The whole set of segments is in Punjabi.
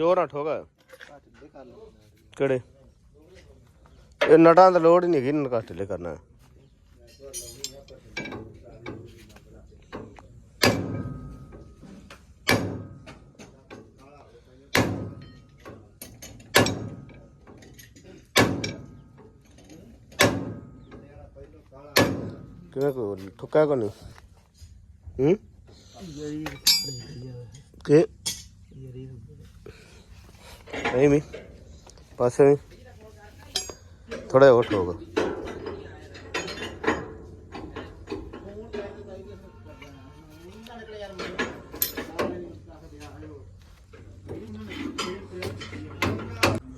ਜੋਰ ਨਾ ਠੋਕ। ਕਿਹੜੇ? ਇਹ ਨਟਾਂ ਦਾ ਲੋੜ ਹੀ ਨਹੀਂ ਹੈਗੀ ਨਟ ਢਿੱਲੇ ਕਰਨਾ। ਕਿਵੇਂ ਕੋ ਠੁੱਕਾ ਕੋ ਨਹੀਂ ਹੂੰ? ਕਿ ਨਹੀਂ ਵੀ ਪਾਸੇ ਥੋੜਾ ਉੱਠ ਹੋਗਾ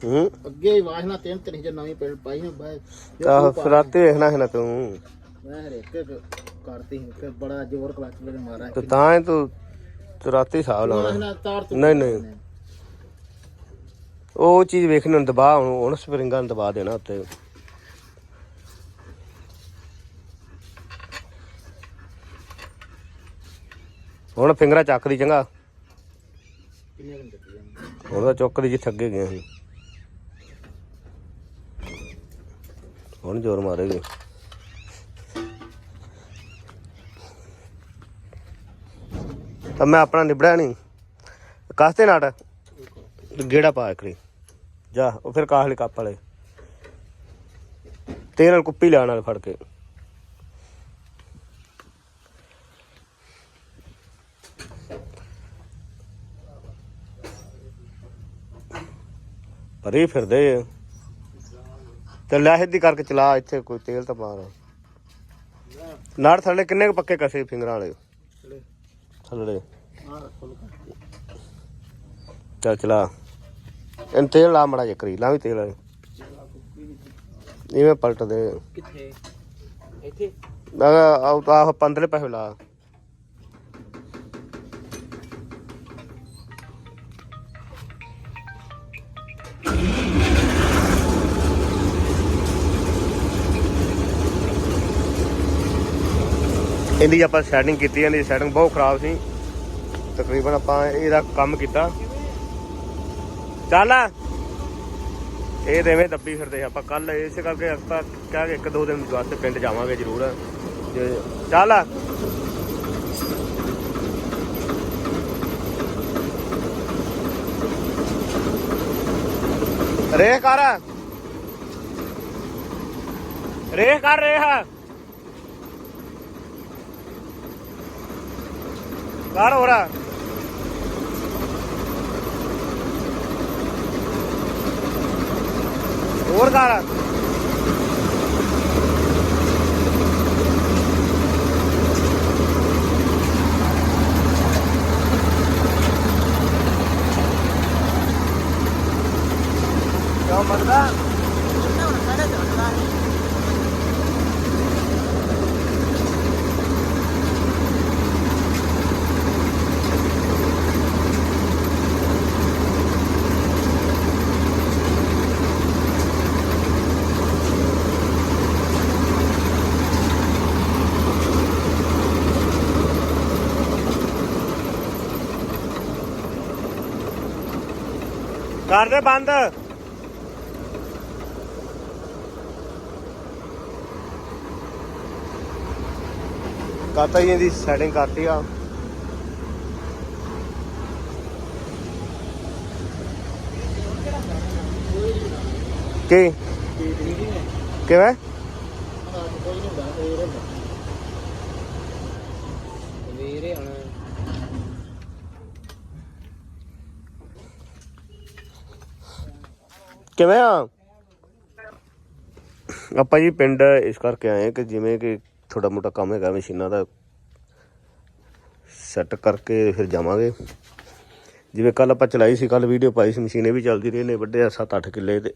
ਹੂੰ? ਅੱਗੇ ਹੀ ਵਾਸ਼ਨਾ ਤਿੰਨ ਤਿੰਨ ਜੇ ਨਵੀਂ ਪਿੰਡ ਪਾਈ ਨਾ ਬਾਈ ਆਹ ਫਰਾਤੇ ਵੇਖਣਾ ਹੈ ਨਾ ਤੂੰ। ਮੈਂ ਹਰੇਕ ਕਰਤੀ ਸੀ ਕਿ ਬੜਾ ਜ਼ੋਰ ਕਲਚ ਮੇਰੇ ਮਾਰਾ ਤੇ ਤਾਂ ਹੀ ਤੂੰ ਰਾਤੀ ਹਿਸਾਬ ਲਾਉਣਾ। ਨਹੀਂ ਨਹੀਂ। ਉਹ ਚੀਜ਼ ਵੇਖਣੀ ਨੂੰ ਦਬਾ ਹੁਣ ਹੁਣ ਸਪਰਿੰਗਾਂ ਨੂੰ ਦਬਾ ਦੇਣਾ ਉੱਤੇ। ਹੁਣ ਫਿੰਗਰਾ ਚੱਕਦੀ ਚੰਗਾ। ਕਿੰਨੇ ਦਿਨ ਚੱਕੀ ਉਹਦਾ ਚੁੱਕਦੀ ਜਿੱਥੇ ਅੱਗੇ ਗਏ ਸੀ। ਹੁਣ ਜ਼ੋਰ ਮਾਰੇਗੀ। ਤਾਂ ਮੈਂ ਆਪਣਾ ਨਿਬੜਿਆ ਨਹੀਂ ਕਾਸਤੇ ਨਾਟ? ਗੇੜਾ ਪਾ ਇਕੜੀ ਜਾ ਉਹ ਫਿਰ ਕਾਹਲੇ ਕੱਪ ਵਾਲੇ। ਤੇਰੇ ਨਾਲ ਕੁੱਪੀ ਲੈਣ ਵਾਲੇ ਫੜ ਕੇ। ਪਰੇ ਫਿਰਦੇ ਆ। ਤੇ ਲੈ ਸਿੱਧੀ ਕਰਕੇ ਚਲਾ ਇੱਥੇ ਕੋਈ ਤੇਲ ਤਾਂ ਮਾਰ ਨਾੜ ਥੱਲੇ ਕਿੰਨੇ ਪੱਕੇ ਕਸੇ ਫਿੰਗਰਾਂ ਵਾਲੇ? ਥੱਲੇ। ਚੱਲ ਚਲਾ। ਇਹਨੂੰ ਤੇਲ ਲਾ ਮੜਾ ਜਕਰੀ ਲਾ ਵੀ ਤੇਲ ਇਵੇਂ ਪਲਟ ਦੇ ਕਿੱਥੇ? ਇੱਥੇ? ਆਹ ਆਹ ਪੰਦਰੇ ਪੈਸੇ ਲਾ। ਇਹਦੀ ਆਪਾਂ ਸੈਟਿੰਗ ਕੀਤੀ ਇਹਦੀ ਸੈਟਿੰਗ ਬਹੁਤ ਖਰਾਬ ਸੀ। ਤਕਰੀਬਨ ਆਪਾਂ ਇਹਦਾ ਕੰਮ ਕੀਤਾ। ਚੱਲ ਇਹ ਦੇਵੇਂ ਦੱਬੀ ਫਿਰਦੇ ਆਪਾਂ। ਕੱਲ ਇਸ ਕਰਕੇ ਆਪਾਂ ਕਿਹਾ ਇੱਕ ਦੋ ਦਿਨ ਵਾਸਤੇ ਪਿੰਡ ਜਾਵਾਂਗੇ ਜ਼ਰੂਰ। ਜੇ ਚੱਲ ਰੇਹ ਕਰ। ਰੇਹ ਕਰ ਰੇਹ। ਕਰ ਹੋ ਰਹਾ ਹੋਰ ਕਰ ਕਿਉਂ ਮੰਗਦਾ ਕਰ ਦੇ ਬੰਦ। ਕਾਤਾ ਜੀ ਦੀ ਸੈਟਿੰਗ ਕਰਤੀ ਆ? ਕੀ? ਕਿਵੇਂ ਕੋਈ ਨਹੀਂ ਹੁੰਦਾ ਫੇਰ ਵੀਰੇ ਹਣ ਕਿਵੇਂ ਆ? ਆਪਾਂ ਜੀ ਪਿੰਡ ਇਸ ਕਰਕੇ ਆਏ ਕਿ ਜਿਵੇਂ ਕਿ ਥੋੜਾ ਮੋਟਾ ਕੰਮ ਹੈਗਾ, ਮਸ਼ੀਨਾਂ ਦਾ ਸੈੱਟ ਕਰਕੇ ਫਿਰ ਜਾਵਾਂਗੇ। ਜਿਵੇਂ ਕੱਲ ਆਪਾਂ ਚਲਾਈ ਸੀ ਕੱਲ ਵੀਡੀਓ ਪਾਈ ਸੀ, ਮਸ਼ੀਨੇ ਵੀ ਚੱਲਦੀ ਰਹੀ ਨੇ ਵੱਡੇ 7-8 ਕਿੱਲੇ ਤੇ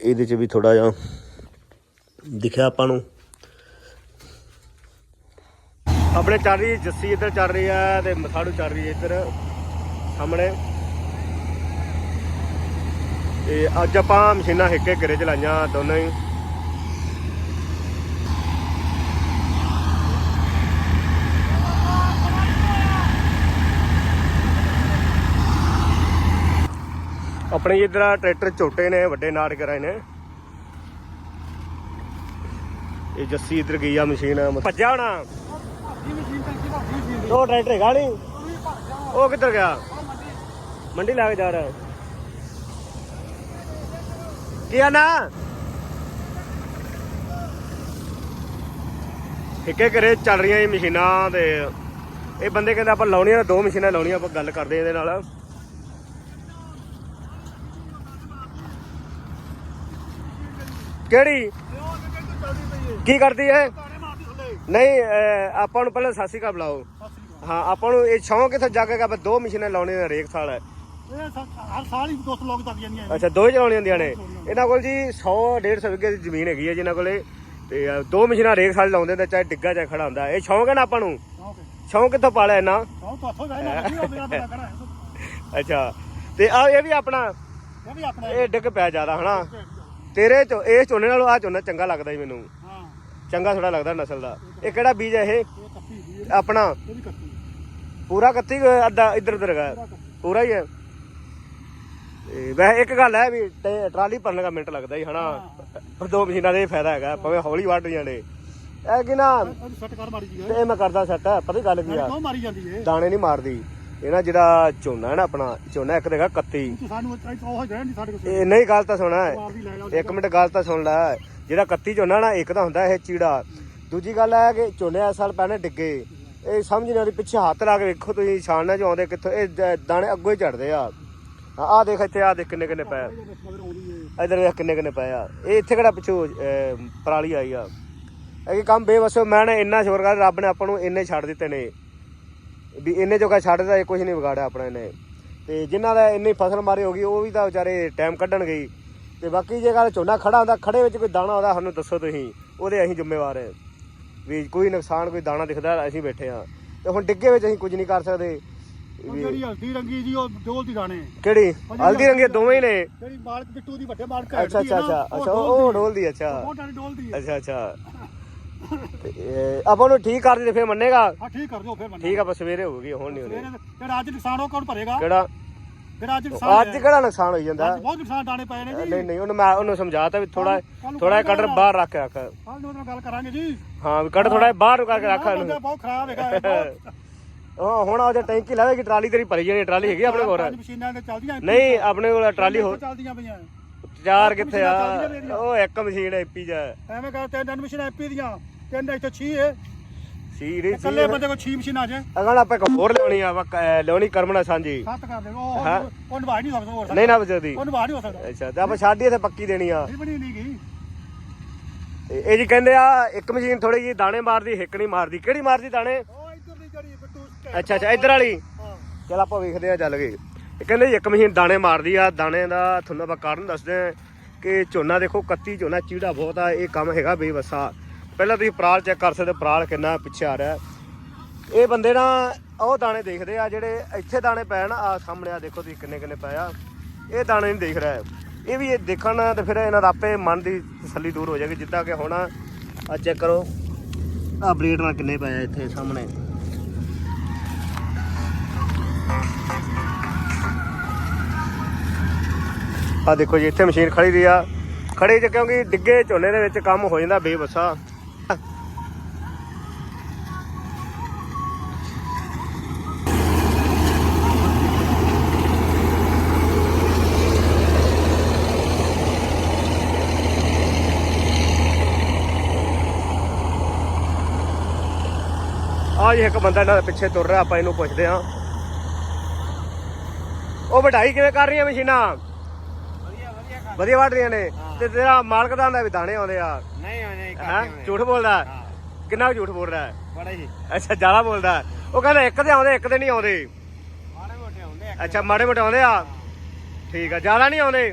ਇਹਦੇ 'ਚ ਵੀ ਥੋੜਾ ਜਿਹਾ ਦਿਖਿਆ ਆਪਾਂ ਨੂੰ। ਆਪਣੇ ਚੱਲ ਰਹੀ ਜੱਸੀ ਇੱਧਰ ਚੱਲ ਰਹੀ ਆ ਤੇ ਮਸਾੜੂ ਚੱਲ ਰਹੀ ਇੱਧਰ ਸਾਹਮਣੇ। ਤੇ ਅੱਜ ਆਪਾਂ ਮਸ਼ੀਨਾਂ ਹਿੱਕੇ ਘਰੇ ਚਲਾਈਆਂ ਦੋਨਾਂ ਹੀ। ਆਪਣੇ ਇਧਰ ਟਰੈਕਟਰ ਛੋਟੇ ਨੇ ਵੱਡੇ ਨਾੜ ਕਰਾਏ ਨੇ। ਇਹ ਜੱਸੀ ਇਧਰ ਗਈ ਆ ਮਸ਼ੀਨ ਭੱਜਾ ਹੋਣਾ। ਉਹ ਟਰੈਕਟਰ ਹੈਗਾ ਨਹੀਂ ਉਹ ਕਿੱਧਰ ਗਿਆ? ਮੰਡੀ ਲਾ ਕੇ ਜਾ ਰਿਹਾ। ਕੀ ਆ ਘਰੇ ਚੱਲ ਰਹੀਆਂ ਇਹ ਮਸ਼ੀਨਾਂ ਤੇ। ਇਹ ਬੰਦੇ ਕਹਿੰਦੇ ਆਪਾਂ ਲਾਉਣੀਆਂ ਦੋ ਮਸ਼ੀਨਾਂ ਲਾਉਣੀਆਂ, ਆਪਾਂ ਗੱਲ ਕਰਦੇ ਇਹਦੇ ਨਾਲ। ਕਿਹੜੀ? ਕੀ ਕਰਦੀ ਹੈ ਨਹੀਂ ਆਪਾਂ ਨੂੰ ਪਹਿਲਾਂ ਸਾਸੀ ਕਾ ਬੁਲਾਓ। ਹਾਂ, ਆਪਾਂ ਨੂੰ ਇਹ ਸ਼ੌਂਕ ਕਿੱਥੇ ਜਾਗੇਗਾ ਆਪਾਂ ਦੋ ਮਸ਼ੀਨਾਂ ਲਾਉਣੀਆਂ ਹਰੇਕ ਸਾਲ। ਹਰ ਸਾਲ ਹੀ 200 ਲੋਕ ਤੱਕ ਜਾਂਦੀਆਂ ਅੱਛਾ ਦੋ ਹੀ ਚਲਾਉਣੀਆਂ ਹੁੰਦੀਆਂ ਨੇ। ਇਹਨਾਂ ਕੋਲ ਜੀ 100 150 ਵਿਗੇ ਦੀ ਜ਼ਮੀਨ ਹੈਗੀ ਹੈ ਜਿਨ੍ਹਾਂ ਕੋਲੇ। ਤੇ ਦੋ ਮਸ਼ੀਨਾਂ ਹਰੇਕ ਸਾਲ ਲਾਉਂਦੇ ਨੇ ਚਾਹੇ ਡਿੱਗਾ ਚਾਹੇ ਖੜਾ ਹੁੰਦਾ। ਇਹ ਸ਼ੌਂਕ ਹੈ ਨਾ ਆਪਾਂ ਨੂੰ? ਸ਼ੌਂਕ ਕਿੱਥੋਂ ਪਾਲਿਆ ਇਹਨਾਂ? ਤੋਂ ਉਹ ਕਰਾ ਅੱਛਾ। ਤੇ ਆ ਇਹ ਵੀ ਆਪਣਾ ਇਹ ਵੀ ਆਪਣਾ ਇਹ ਡਿੱਗ ਪਿਆ ਜ਼ਿਆਦਾ ਹਨਾ? ਤੇਰੇ ਚ ਇਸ ਝੋਨੇ ਨਾਲੋਂ ਆ ਝੋਨਾ ਚੰਗਾ ਲੱਗਦਾ ਜੀ ਮੈਨੂੰ। ਹਾਂ। ਚੰਗਾ ਥੋੜਾ ਲੱਗਦਾ ਨਸਲ ਦਾ। ਇਹ ਕਿਹੜਾ ਬੀਜ ਹੈ ਇਹ? ਇਹ ਕੱਪੀ ਇਹ ਆਪਣਾ? ਵੀ ਕੱਪੀ ਪੂਰਾ ਕੱਤੀ ਅੱਧਾ ਇੱਧਰ ਉੱਧਰ ਹੈਗਾ ਪੂਰਾ ਹੀ ਹੈ? ਤੇ ਵੈਸੇ ਇੱਕ ਗੱਲ ਹੈ ਵੀ ਟਰਾਲੀ ਭਰਨ ਦਾ ਮਿੰਟ ਲੱਗਦਾ ਹੀ ਹਨਾ? ਪਰ ਦੋ ਮਸ਼ੀਨਾਂ ਦਾ ਇਹ ਫਾਇਦਾ ਹੈਗਾ ਭਾਵੇਂ ਹੌਲੀ ਵੱਢ ਜਾਣੇ ਇਹ ਕਿ ਨਾ ਉਹ ਸੱਟ ਕਰ ਮਾਰੀ ਜੀ ਤੇ ਮੈਂ ਕਰਦਾ ਸੈੱਟ ਪਤਾ ਗੱਲ ਕੀ ਆ? ਕਿਉਂ ਮਾਰੀ ਜਾਂਦੀ ਏ? ਦਾਣੇ ਨਹੀਂ ਮਾਰਦੀ। ਇਹ ਨਾ ਜਿਹੜਾ ਝੋਨਾ ਹੈ ਨਾ ਆਪਣਾ ਝੋਨਾ ਇੱਕ ਦੇਗਾ 31 ਤੂੰ ਸਾਨੂੰ ਉਹ ਉਹ ਗਏ ਨਹੀਂ ਸਾਡੇ ਕੋਲ ਇਹ ਨਹੀਂ ਗੱਲ ਤਾਂ ਸੁਣਾ। ਮਾਰਦੀ ਲੈ ਲਓ ਇੱਕ ਮਿੰਟ ਗੱਲ ਤਾਂ ਸੁਣ ਲੈ। ਜਿਹੜਾ 31 ਝੋਨਾ ਨਾ ਇੱਕ ਤਾਂ ਹੁੰਦਾ ਇਹ ਚੀੜਾ। ਦੂਜੀ ਗੱਲ ਹੈ ਕਿ ਝੋਨੇ ਇਸ ਸਾਲ ਪੈਣੇ ਡਿੱਗੇ। ਇਹ ਸਮਝ ਨਹੀਂ ਆਉਂਦੀ ਪਿੱਛੇ ਹੱਥ ਲਾ ਕੇ ਵੇਖੋ ਤੁਸੀਂ ਛਾਣਨਾ ਚ ਆਉਂਦੇ ਕਿੱਥੋਂ ਇਹ ਦ- ਦਾਣੇ ਅੱਗੋਂ ਹੀ ਝੜਦੇ ਆ। ਹਾਂ, ਆਹ ਦੇਖ ਇੱਥੇ ਆ ਦੇਖ ਕਿੰਨੇ ਕਿੰਨੇ ਪਏ ਆ। ਮਗਰ ਇੱਧਰ ਕਿੰਨੇ ਕਿੰਨੇ ਪਏ ਆ। ਇਹ ਇੱਥੇ ਕਿਹੜਾ ਪਿੱਛੋਂ ਪਰਾਲੀ ਆਈ ਆ। ਇਹ ਕੰਮ ਬੇਵਸੋ, ਮੈਂ ਨਾ ਇੰਨਾ ਸ਼ੋਰ ਕਰ ਰੱਬ ਨੇ ਆਪਾਂ ਨੂੰ ਇੰਨੇ ਛੱਡ ਦਿੱਤੇ ਨੇ। ਵੀ ਇੰਨੇ ਜੋਗਾ ਛੱਡ ਦਿੱਤਾ, ਇਹ ਕੁਝ ਨਹੀਂ ਵਿਗਾੜਿਆ ਆਪਣਾ ਇਹਨੇ। ਤੇ ਜਿਨ੍ਹਾਂ ਦਾ ਇੰਨੀ ਫਸਲ ਮਾਰੀ ਹੋ ਗਈ, ਉਹ ਵੀ ਤਾਂ ਵਿਚਾਰੇ ਟਾਈਮ ਕੱਢਣ ਗਈ ਤੇ ਬਾਕੀ ਜੇ ਗੱਲ ਝੋਨਾ ਖੜਾ ਹੁੰਦਾ, ਖੜੇ ਵਿੱਚ ਕੋਈ ਦਾਣਾ ਆਉਂਦਾ, ਸਾਨੂੰ ਦੱਸੋ ਤੁਸੀਂ, ਉਹਦੇ ਅਸੀਂ ਜ਼ਿੰਮੇਵਾਰ ਹੈ। ਵੀ ਕੋਈ ਨੁਕਸਾਨ, ਕੋਈ ਦਾਣਾ ਦਿਖਦਾ, ਅਸੀਂ ਬੈਠੇ ਆ ਤੇ ਹੁਣ ਡਿੱਗੇ ਵਿੱਚ ਅਸੀਂ ਕੁਝ ਨਹੀਂ ਕਰ ਸਕਦੇ। ਉਹ ਵੀ ਜਿਹੜੀ ਹਲਦੀ ਰੰਗੀ ਜੀ ਉਹ ਡੋਲ ਦੀ ਦਾਣੇ। ਕਿਹੜੀ? ਹਲਦੀ ਰੰਗੇ ਦੋਵੇਂ ਹੀ ਨੇ। ਜਿਹੜੀ ਮਾਲਕ ਬਿੱਟੂ ਦੀ ਵੱਡੇ ਮਾਲਕ ਅੱਛਾ ਅੱਛਾ ਅੱਛਾ ਅੱਛਾ ਉਹ ਡੋਲਦੀ ਅੱਛਾ। ਉਹ ਟਾਣੀ ਡੋਲਦੀ ਏ ਅੱਛਾ ਅੱਛਾ। ਤੇ ਇਹ ਆਪਾਂ ਨੂੰ ਠੀਕ ਕਰ ਦੇ ਫਿਰ ਮੰਨੇਗਾ? ਹਾਂ ਠੀਕ ਕਰ ਦਿਓ ਫਿਰ ਮੰਨ ਠੀਕ ਆ ਬਸ ਸਵੇਰੇ ਹੋਊਗੀ ਹੁਣ ਨਹੀਂ ਹੋਣੀ। ਜਿਹੜਾ ਅੱਜ ਨੁਕਸਾਨ ਉਹ ਕੌਣ ਭਰੇਗਾ? ਕਿਹੜਾ? ਜਿਹੜਾ ਅੱਜ ਨੁਕਸਾਨ ਅੱਜ ਕਿਹੜਾ ਨੁਕਸਾਨ ਹੋਈ ਜਾਂਦਾ? ਬਹੁਤ ਨੁਕਸਾਨ ਦਾਣੇ ਪਏ ਨੇ ਜੀ। ਨਹੀਂ ਨਹੀਂ ਉਹਨੂੰ ਮੈਂ ਉਹਨੂੰ ਸਮਝਾਤਾ ਵੀ ਥੋੜਾ ਥੋੜਾ ਕਟਰ ਬਾਹਰ ਰੱਖ ਰੱਖ। ਨੂੰ ਉਹਦੇ ਨਾਲ ਗੱਲ ਕਰਾਂਗੇ ਜੀ। ਹਾਂ ਕਟਰ ਥੋੜਾ ਬਾਹਰ ਕਰਕੇ ਰੱਖ ਬਹੁਤ ਖਰਾਬ ਹੈਗਾ। ਹਾਂ ਹੁਣ ਆ ਜਾ ਟੈਂਕੀ ਲਾਵੇਗੀ ਟਰਾਲੀ ਤੇਰੀ ਭਰੀ ਜਾਣੀ ਟਰਾਲੀ ਹੈਗੀ ਆਪਣੇ ਕੋਲ। ਪੰਜ ਮਸ਼ੀਨਾਂ ਤੇ ਚੱਲਦੀਆਂ ਨਹੀਂ ਆਪਣੇ ਕੋਲ ਟਰਾਲੀ ਹੋ ਚੱਲਦੀਆਂ ਪਈਆਂ। ਚਾਰ ਕਿੱਥੇ ਆ? ਉਹ ਇੱਕ ਮਸ਼ੀਨ ਐਪੀ ਜਾ ਐਵੇਂ ਕਰ ਤਿੰਨ ਮਸ਼ੀਨਾਂ ਐਪੀ ਦੀਆਂ। ਤਿੰਨ ਇੱਥੇ 6 ਹੈ ਸੀੜੀ ਸੀ ਇਕੱਲੇ ਬੰਦੇ ਕੋਲ 6 ਮਸ਼ੀਨਾਂ ਜੇ। ਅਗਣ ਆਪਾਂ ਇੱਕ ਹੋਰ ਲਿਆਉਣੀ ਆ ਕ- ਲਿਆਉਣੀ ਕਰਮਣਾ ਸਾਂਝੀ। ਸੱਤ ਕਰ ਦੇ। ਉਹ ਹਾਂ। ਉਹ ਨਿਭਾ ਨਹੀਂ ਸਕਦਾ ਹੋਰ ਨਹੀਂ ਨਾ ਬਚਦੀ ਉਹ ਨਿਭਾ ਨਹੀਂ ਹੋ ਸਕਦਾ। ਅੱਛਾ ਤੇ ਆਪਾਂ ਛੱਡ ਹੀ ਇੱਥੇ ਪੱਕੀ ਦੇਣੀ ਆ। ਬਣੀ ਨਹੀਂ ਗਈ ਇਹ ਜੀ ਕਹਿੰਦੇ ਆ ਇੱਕ ਮਸ਼ੀਨ ਥੋੜੀ ਜੀ ਦਾਣੇ ਮਾਰਦੀ ਹਿੱਕ ਨਹੀਂ ਮਾਰਦੀ। ਕਿਹੜੀ ਮਾਰਦੀ ਦਾਣੇ ਉਹ ਇੱਧਰ ਦੀ ਜਿਹੜੀ ਬਿੱਟੂ ਅੱਛਾ ਅੱਛਾ ਇੱਧਰ ਵਾਲੀ। ਚਲ ਆਪਾਂ ਵੇਖਦੇ ਆ ਚੱਲ ਗਏ। ਇਹ ਕਹਿੰਦੇ ਇੱਕ ਮਸ਼ੀਨ ਦਾਣੇ ਮਾਰਦੀ ਆ ਦਾਣੇ ਦਾ ਤੁਹਾਨੂੰ ਆਪਾਂ ਕਾਰਨ ਦੱਸਦੇ ਆ ਕਿ ਝੋਨਾ ਦੇਖੋ 31 ਝੋਨਾ ਚੀੜਾ ਬਹੁਤ ਆ ਇਹ ਕੰਮ ਹੈਗਾ ਬੇਵਸਾ। ਪਹਿਲਾਂ ਤੁਸੀਂ ਪਰਾਲ ਚੈੱਕ ਕਰ ਸਕਦੇ ਪਰਾਲ ਕਿੰਨਾ ਪਿੱਛੇ ਆ ਰਿਹਾ। ਇਹ ਬੰਦੇ ਨਾ ਉਹ ਦਾਣੇ ਦੇਖਦੇ ਆ ਜਿਹੜੇ ਇੱਥੇ ਦਾਣੇ ਪਏ ਨਾ ਆ ਸਾਹਮਣੇ ਆ ਦੇਖੋ ਤੁਸੀਂ ਕਿੰਨੇ ਕਿੰਨੇ ਪਏ ਆ। ਇਹ ਦਾਣੇ ਨਹੀਂ ਦੇਖ ਰਿਹਾ। ਇਹ ਵੀ ਇਹ ਦੇਖਣ ਤੇ ਫਿਰ ਇਹਨਾਂ ਦਾ ਆਪੇ ਮਨ ਦੀ ਤਸੱਲੀ ਦੂਰ ਹੋ ਜਾਏਗੀ ਜਿੱਦਾਂ ਕਿ ਹੁਣ ਆ ਚੈੱਕ ਕਰੋ। ਆ ਬਰੀਡ ਨਾਲ ਕਿੰਨੇ ਪਏ ਆ ਇੱਥੇ ਸਾਹਮਣੇ। ਆ ਦੇਖੋ ਜੀ, ਇੱਥੇ ਮਸ਼ੀਨ ਖੜੀ ਰਹੀ ਆ। ਖੜੇ ਚ ਕਿਉਂਕਿ ਡਿੱਗੇ ਝੋਨੇ ਦੇ ਵਿੱਚ ਕੰਮ ਹੋ ਜਾਂਦਾ ਬੇਵਸਾ। ਆ ਜੀ, ਇੱਕ ਬੰਦਾ ਇਹਨਾਂ ਦੇ ਪਿੱਛੇ ਤੁਰ ਰਿਹਾ, ਆਪਾਂ ਇਹਨੂੰ ਪੁੱਛਦੇ ਆ ਉਹ ਵਢਾਈ ਕਿਵੇਂ ਕਰ ਰਹੀਆਂ ਮਸ਼ੀਨਾਂ? ਵਧੀਆ ਵਧੀਆ ਵਧੀਆ ਵੱਢ ਰਹੀਆਂ ਨੇ। ਤੇ ਤੇਰਾ ਮਾਲਕ ਦਾ ਹੁੰਦਾ ਵੀ ਦਾਣੇ ਆਉਂਦੇ ਆ। ਨਹੀਂ ਨਹੀਂ ਹੈ? ਝੂਠ ਬੋਲਦਾ? ਕਿੰਨਾ ਝੂਠ ਬੋਲ ਰਿਹਾ? ਹੈ? ਬੜਾ ਹੀ। ਅੱਛਾ ਜ਼ਿਆਦਾ ਬੋਲਦਾ। ਉਹ ਕਹਿੰਦਾ ਇੱਕ ਦੇ ਆਉਂਦੇ ਇੱਕ ਦੇ ਨਹੀਂ ਆਉਂਦੇ। ਮਾੜੇ ਮੋਟੇ ਹੁੰਦੇ ਅੱਛਾ ਮਾੜੇ ਮੋਟੇ ਆਉਂਦੇ ਆ? ਠੀਕ ਆ ਜ਼ਿਆਦਾ ਨਹੀਂ ਆਉਂਦੇ?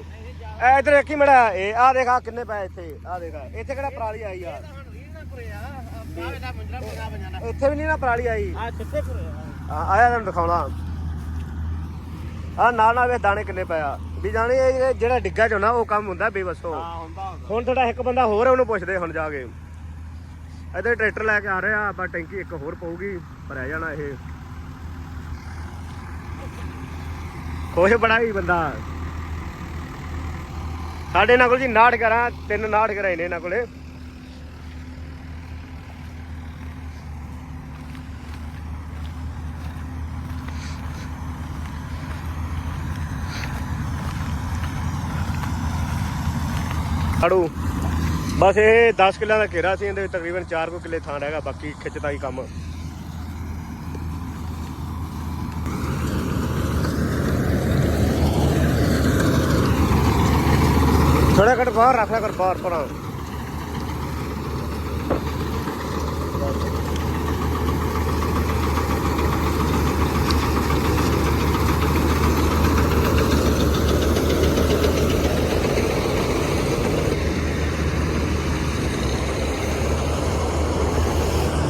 ਐ ਇਧਰ ਇੱਕ ਹੀ ਮਿੰਟ ਇਹ ਆ ਦੇਖ ਆ ਕਿੰਨੇ ਪਏ ਇੱਥੇ। ਆ ਦੇਖ ਇੱਥੇ ਕਿਹੜਾ ਪਰਾਲੀ ਆਈ ਆ? ਇੱਥੇ ਵੀ ਨਹੀਂ ਨਾ ਪਰਾਲੀ ਆਈ। ਪੁਰੇ ਆ? ਆਇਆ ਤੁਹਾਨੂੰ ਦਿਖਾਉਣਾ। ਆ ਨਾਲ ਨਾਲ ਵੇ ਦਾਣੇ ਕਿੰਨੇ ਪਏ ਆ। ਵੀ ਜਾਣੀ ਇਹ ਜਿਹੜਾ ਡਿੱਗਾ ਚੋਂ ਨਾ ਉਹ ਕੰਮ ਹੁੰਦਾ ਬੇਵਸੋ ਹਾਂ ਹੁੰਦਾ ਹੁਣ ਤੁਹਾਡਾ ਇੱਕ ਬੰਦਾ ਹੋਰ ਹੈ ਉਹਨੂੰ ਪੁੱਛਦੇ ਹੁਣ ਜਾ ਕੇ। ਇੱਧਰ ਟਰੈਕਟਰ ਲੈ ਕੇ ਆ ਰਿਹਾ ਆਪਾਂ ਟੈਂਕੀ ਇੱਕ ਹੋਰ ਪਊਗੀ ਭਰਿਆ ਜਾਣਾ ਇਹ। ਖੁਸ਼ ਬੜਾ ਹੀ ਬੰਦਾ। ਸਾਡੇ ਨਾਲ ਕੋਲ ਜੀ 69 ਘਰਾਂ ਤਿੰਨ 69 ਘਰਾਂ ਨੇ ਇਹਨਾਂ ਕੋਲੇ। ਖੜੂ। ਬਸ ਇਹ 10 ਕਿੱਲਿਆਂ ਦਾ ਘੇਰਾ ਸੀ, ਇਹਦੇ ਵਿੱਚ ਤਕਰੀਬਨ 4 ਕੁ ਕਿੱਲੇ ਥਾਂ ਹੈਗਾ ਬਾਕੀ ਖਿੱਚਦਾ ਹੀ ਕੰਮ। ਥੋੜਾ ਘਟ ਬਾਹਰ ਰੱਖ ਲਿਆ ਕਰ ਬਾਹਰ ਪਰਾਂ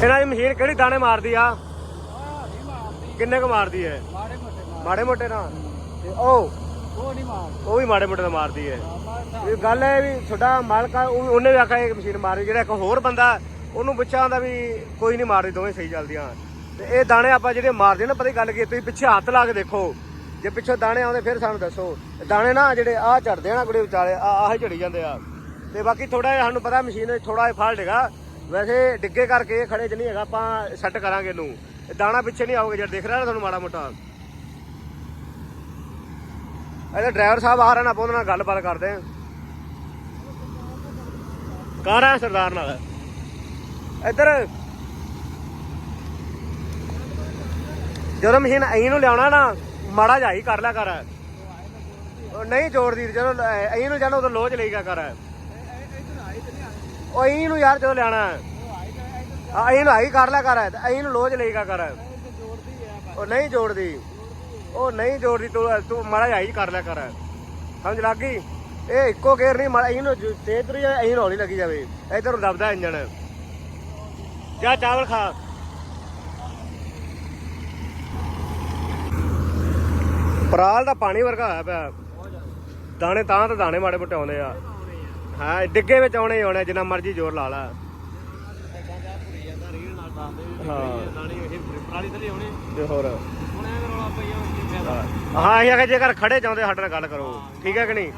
ਇਹਨਾਂ ਦੀ ਮਸ਼ੀਨ ਕਿਹੜੀ ਦਾਣੇ ਮਾਰਦੀ ਆ? ਕਿੰਨੇ ਕੁ ਮਾਰਦੀ ਹੈ ਮਾੜੇ ਮੋਟੇ ਮਾੜੇ ਮੋਟੇ ਨਾ। ਤੇ ਉਹ? ਉਹ ਨਹੀਂ ਮਾਰ ਉਹ ਵੀ ਮਾੜੇ ਮੋਟੇ ਦਾ ਮਾਰਦੀ ਹੈ ਇਹ ਗੱਲ ਹੈ ਵੀ ਤੁਹਾਡਾ ਮਾਲਕ ਆ ਉਹ- ਉਹਨੇ ਵੀ ਆਖਿਆ ਇੱਕ ਮਸ਼ੀਨ ਮਾਰੀ ਜਿਹੜਾ ਇੱਕ ਹੋਰ ਬੰਦਾ ਉਹਨੂੰ ਪੁੱਛਿਆ ਹੁੰਦਾ ਵੀ ਕੋਈ ਨਹੀਂ ਮਾਰਦੀ ਦੋਵੇਂ ਸਹੀ ਚੱਲਦੀਆਂ। ਤੇ ਇਹ ਦਾਣੇ ਆਪਾਂ ਜਿਹੜੇ ਮਾਰਦੇ ਨਾ ਪਤਾ ਗੱਲ ਕੀ ਹੈ, ਤੁਸੀਂ ਪਿੱਛੇ ਹੱਥ ਲਾ ਕੇ ਦੇਖੋ। ਜੇ ਪਿੱਛੋਂ ਦਾਣੇ ਆਉਂਦੇ ਫਿਰ ਸਾਨੂੰ ਦੱਸੋ। ਇਹ ਦਾਣੇ ਨਾ ਜਿਹੜੇ ਆਹ ਚੜਦੇ ਆ ਨਾ ਕੁੜੇ ਵਿਚਾਲੇ ਆ ਆਹ ਹੀ ਚੜੀ ਜਾਂਦੇ ਆ। ਤੇ ਬਾਕੀ ਥੋੜਾ ਜਿਹਾ ਸਾਨੂੰ ਪਤਾ ਮਸ਼ੀਨ ਥੋੜਾ ਜਿਹਾ ਫਾਲਟ ਹੈਗਾ। ਵੈਸੇ ਡਿੱਗੇ ਕਰਕੇ ਖੜੇ ਚ ਨਹੀਂ ਹੈਗਾ, ਆਪਾਂ ਸੈੱਟ ਕਰਾਂਗੇ ਇਹਨੂੰ। ਦਾਣਾ ਪਿੱਛੇ ਨਹੀਂ ਆਉਗਾ ਜਿਹੜਾ ਦਿਖ ਰਿਹਾ ਨਾ ਤੁਹਾਨੂੰ ਮਾੜਾ ਮੋਟਾ? ਇਹਦਾ ਡਰਾਈਵਰ ਸਾਹਿਬ ਆ ਰਹੇ ਨੇ, ਆਪਾਂ ਉਹਨਾਂ ਨਾਲ ਗੱਲਬਾਤ ਕਰਦੇ ਆਂ ਕਾਰ ਆ ਸਰਦਾਰ ਨਾਲ। ਇੱਧਰ। ਜਦੋਂ ਮਸ਼ੀਨ ਐਂ ਨੂੰ ਲਿਆਉਣਾ ਨਾ, ਮਾੜਾ ਜਿਹਾ ਹੀ ਕਰ ਲਿਆ ਕਰ। ਉਹ ਨਹੀਂ ਜੋੜਦੀ ਜਦੋਂ ਐਂ ਨੂੰ ਜਾਣਾ ਉਦੋਂ ਲੋਹ ਚ ਲਈ ਗਿਆ ਕਰ। ਉਹ ਐਂ ਨੂੰ ਯਾਰ ਜਦੋਂ ਲਿਆਣਾ ਆ ਐਂ ਹਾਈ ਕਰ ਲਿਆ ਕਰ ਐਂ ਨੂੰ ਲੋਚ ਲਈਗਾ ਕਰ। ਉਹ ਨਹੀਂ ਜੋੜਦੀ। ਉਹ ਨਹੀਂ ਜੋੜਦੀ, ਤੂੰ ਤੂੰ ਮਾੜਾ ਜਿਹਾ ਕਰ ਲਿਆ ਕਰ। ਸਮਝ ਲੱਗ ਗਈ? ਇਹ ਇੱਕੋ ਗੇਅਰ ਨਹੀਂ, ਮਾੜਾ ਇਹਨੂੰ ਤੇਜ਼ ਤਰੀ ਐਂ ਹੌਲੀ ਲੱਗੀ ਜਾਵੇ। ਇਧਰ ਦਬਦਾ ਇੰਜਣ। ਜਾ, ਚਾਵਲ ਖਾ। ਪਰਾਲ ਦਾ ਪਾਣੀ ਵਰਗਾ ਹੋਇਆ ਪਿਆ। ਦਾਣੇ ਤਾਂ ਤਾਂ ਦਾਣੇ ਮਾੜੇ ਮੋਟੇ ਆਉਂਦੇ ਆ। ਹਾਂ, ਡਿੱਗੇ ਵਿੱਚ ਆਉਣੇ ਹੀ ਆਉਣੇ ਜਿੰਨਾ ਮਰਜ਼ੀ ਜ਼ੋਰ ਲਾ ਲਾ। ਤੇ ਹੋਰ? ਹਾਂ ਇਹ ਕਿ ਜੇਕਰ ਖੜੇ ਚਾਹੁੰਦੇ ਸਾਡੇ ਨਾਲ ਗੱਲ ਕਰੋ, ਠੀਕ ਹੈ ਕਿ ਨਹੀਂ?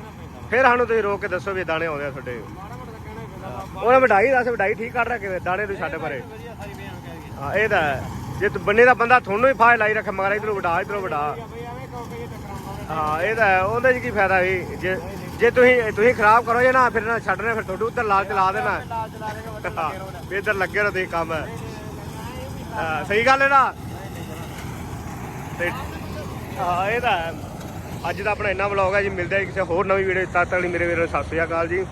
ਫਿਰ ਸਾਨੂੰ ਤੁਸੀਂ ਰੋਕ ਕੇ ਦੱਸੋ ਵੀ ਦਾਣੇ ਆਉਂਦੇ ਆ ਤੁਹਾਡੇ। ਉਹਨੇ ਵਢਾਈ ਦੱਸ ਵਢਾਈ ਠੀਕ ਕਰ ਰਿਹਾ ਕਿਵੇਂ? ਦਾਣੇ ਤੁਸੀਂ ਛੱਡ ਪਰੇ ਹਾਂ, ਇਹ ਤਾਂ ਹੈ। ਜੇ ਤੂੰ ਬੰਨੇ ਦਾ ਬੰਦਾ ਤੁਹਾਨੂੰ ਹੀ ਫਾਇ ਲਾਈ ਰੱਖੇ, ਮਗਰ ਇਧਰੋਂ ਵਢਾ ਇਧਰੋਂ ਵਢਾ ਹਾਂ, ਇਹ ਤਾਂ ਹੈ। ਉਹਦੇ 'ਚ ਕੀ ਫਾਇਦਾ ਵੀ? ਜੇ ਜੇ ਤੁਸੀਂ ਤੁਸੀਂ ਖਰਾਬ ਕਰੋ ਜੇ ਨਾ ਫਿਰ ਨਾ ਛੱਡਣੇ ਫਿਰ ਤੁਹਾਡੇ ਉੱਧਰ ਲਾਲ ਚਲਾ ਦੇਣਾ। ਵੀ ਇੱਧਰ ਲੱਗੇ ਰਹੋ ਤੁਸੀਂ ਕੰਮ। ਹਾਂ ਸਹੀ ਗੱਲ ਹੈ ਨਾ? ਤੇ ਹਾਂ ਇਹ ਤਾਂ। ਅੱਜ ਦਾ ਆਪਣਾ ਇੰਨਾ ਵਲੌਗ ਹੈ ਜੀ ਮਿਲਦੇ ਆ ਕਿਸੇ ਹੋਰ ਨਵੀਂ ਵੀਡੀਓ ਤਦ ਤੱਕ ਲਈ ਮੇਰੇ ਵੀਰੋ ਸਤਿ ਸ਼੍ਰੀ ਅਕਾਲ ਜੀ।